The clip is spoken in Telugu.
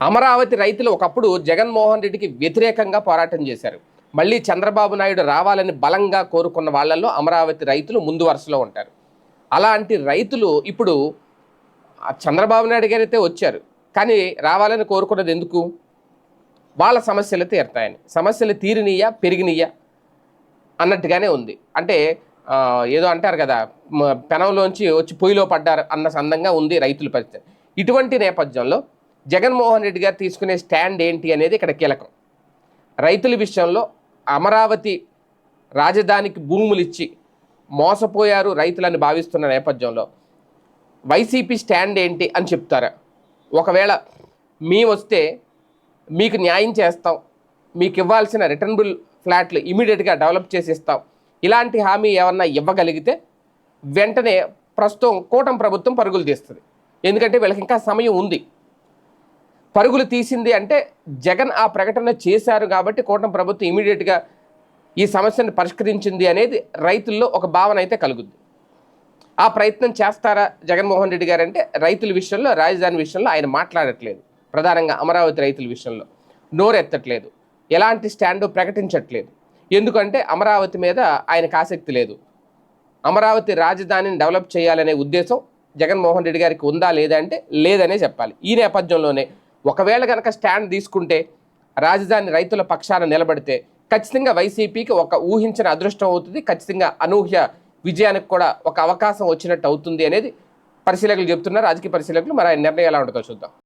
అమరావతి రైతులు ఒకప్పుడు జగన్మోహన్ రెడ్డికి వ్యతిరేకంగా పోరాటం చేశారు. మళ్ళీ చంద్రబాబు నాయుడు రావాలని బలంగా కోరుకున్న వాళ్ళల్లో అమరావతి రైతులు ముందు వరుసలో ఉంటారు. అలాంటి రైతులు ఇప్పుడు చంద్రబాబు నాయుడు గారైతే వచ్చారు. కానీ రావాలని కోరుకున్నది ఎందుకు? వాళ్ళ సమస్యలు తీరుతాయని. సమస్యలు తీరినయ్యా పెరిగినయ్యా అన్నట్టుగానే ఉంది. అంటే ఏదో అంటారు కదా పెనంలోంచి వచ్చి పొయ్యిలో పడ్డారు అన్న సందంగా ఉంది రైతుల పరిస్థితి. ఇటువంటి నేపథ్యంలో జగన్మోహన్ రెడ్డి గారు తీసుకునే స్టాండ్ ఏంటి అనేది ఇక్కడ కీలకం. రైతుల విషయంలో అమరావతి రాజధానికి భూములు ఇచ్చి మోసపోయారు రైతులని భావిస్తున్న నేపథ్యంలో వైసీపీ స్టాండ్ ఏంటి అని చెప్తారా. ఒకవేళ మేము వస్తే మీకు న్యాయం చేస్తాం మీకు ఇవ్వాల్సిన రిటర్నబుల్ ఫ్లాట్లు ఇమీడియట్గా డెవలప్ చేసి ఇస్తాం ఇలాంటి హామీ ఏమన్నా ఇవ్వగలిగితే వెంటనే ప్రస్తుతం కూటమి ప్రభుత్వం పరుగులు తీస్తుంది. ఎందుకంటే వీళ్ళకి ఇంకా సమయం ఉంది. పరుగులు తీసింది అంటే జగన్ ఆ ప్రకటన చేశారు కాబట్టి కూటమి ప్రభుత్వం ఇమీడియట్గా ఈ సమస్యను పరిష్కరించింది అనేది రైతుల్లో ఒక భావన అయితే కలుగుద్ది. ఆ ప్రయత్నం చేస్తారా జగన్మోహన్ రెడ్డి గారు అంటే రైతుల విషయంలో రాజధాని విషయంలో ఆయన మాట్లాడట్లేదు. ప్రధానంగా అమరావతి రైతుల విషయంలో నోరెత్తట్లేదు. ఎలాంటి స్టాండు ప్రకటించట్లేదు. ఎందుకంటే అమరావతి మీద ఆయనకు ఆసక్తి లేదు. అమరావతి రాజధానిని డెవలప్ చేయాలనే ఉద్దేశం జగన్మోహన్ రెడ్డి గారికి ఉందా లేదా అంటే లేదనే చెప్పాలి. ఈ నేపథ్యంలోనే ఒకవేళ కనుక స్టాండ్ తీసుకుంటే రాజధాని రైతుల పక్షాన నిలబడితే ఖచ్చితంగా వైసీపీకి ఒక ఊహించిన అదృష్టం అవుతుంది. ఖచ్చితంగా అనూహ్య విజయానికి కూడా ఒక అవకాశం వచ్చినట్టు అవుతుంది అనేది పరిశీలకులు చెప్తున్నారు. రాజకీయ పరిశీలకులు మరి ఆయన నిర్ణయం ఎలా ఉంటుందో చూద్దాం.